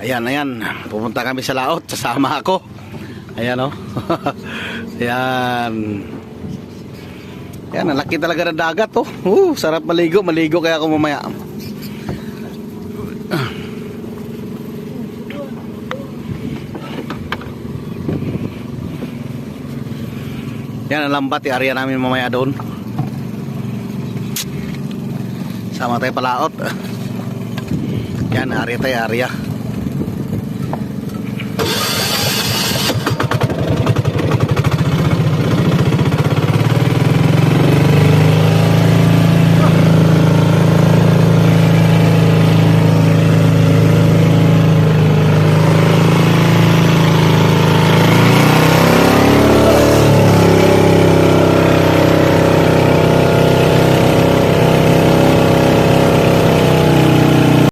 Ayan, ayan. Pupunta kami sa laot. Sasama ako. Ayan, oh. ayan. Ayan, ang laki talaga ng dagat, oh. Uh, sarap maligo. Maligo kaya ako mamaya. Yan ang lambat, i-area namin mamaya doon. Sama tayo palaot. Yan, area tayo, area.